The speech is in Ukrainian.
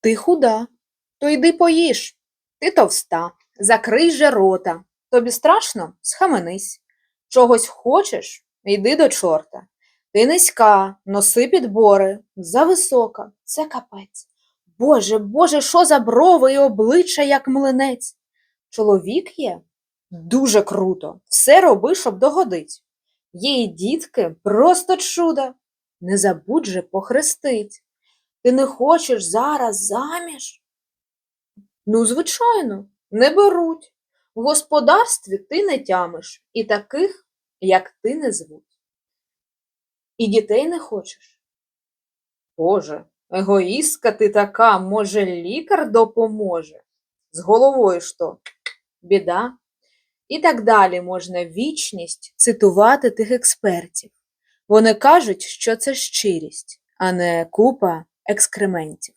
Ти худа, то йди поїж. Ти товста, закрий же рота. Тобі страшно? Схаменись. Чогось хочеш? Йди до чорта. Ти низька, носи підбори, зависока, це капець. Боже, Боже, що за брови і обличчя, як млинець. Чоловік є? Дуже круто. Все роби, щоб догодить. І дітки, просто чудо. Не забудь же похрестить. Ти не хочеш зараз заміж? Ну, звичайно, не беруть. В господарстві ти не тямиш, і таких, як ти, не звуть. І дітей не хочеш? Боже, егоїстка ти така, може, лікар допоможе? З головою що? Біда? І так далі можна вічність цитувати тих експертів. Вони кажуть, що це щирість, а не купа екскрементів.